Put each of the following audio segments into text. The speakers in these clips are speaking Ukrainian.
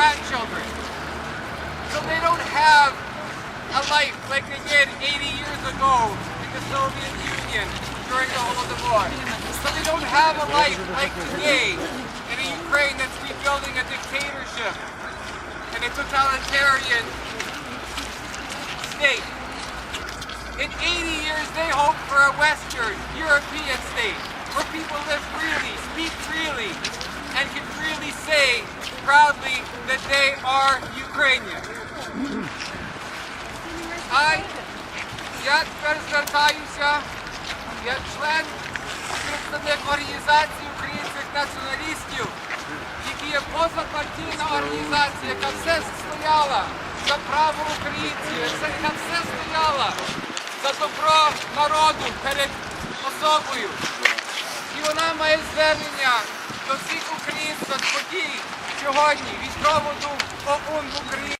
grandchildren. So they don't have a life like they did 80 years ago in the Soviet Union during the Holodomor. So they don't have a life like today in a Ukraine that's rebuilding a dictatorship and a totalitarian state. In 80 years, they hope for a Western European state where people live freely, speak freely, and can freely say proudly that they are Ukrainian. I, я тепер звертаюся, як член представник організації українських націоналістів, які є позапартійна організація, яка все стояла за право українців, яка все стояла за добро народу перед особою. І вона має звернення до всіх українців подій сьогодні від проводу ОУН в Україні.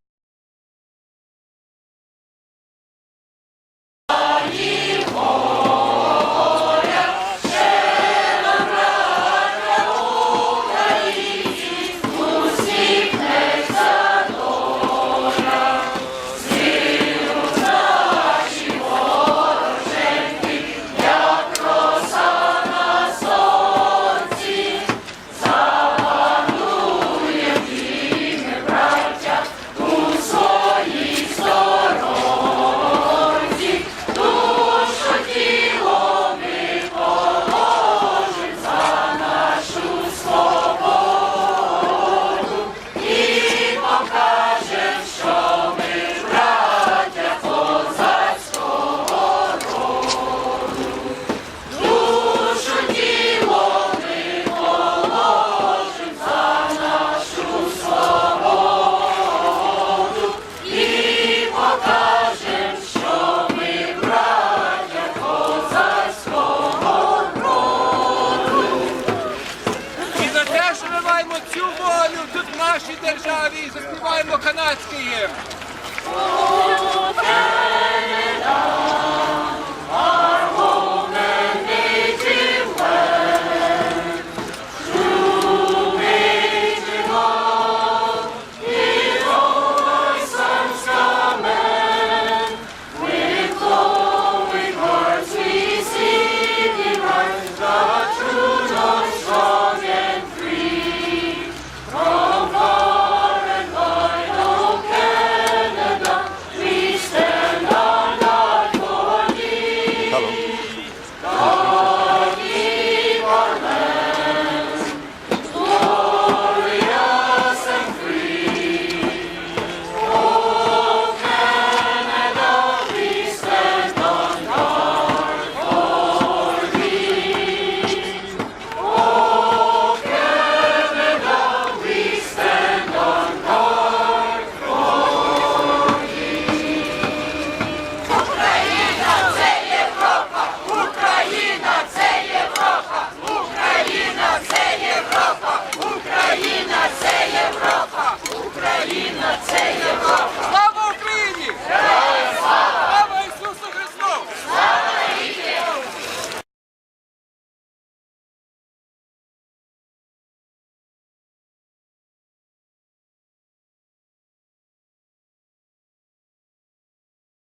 нашій державі заспіваємо канадський гімн.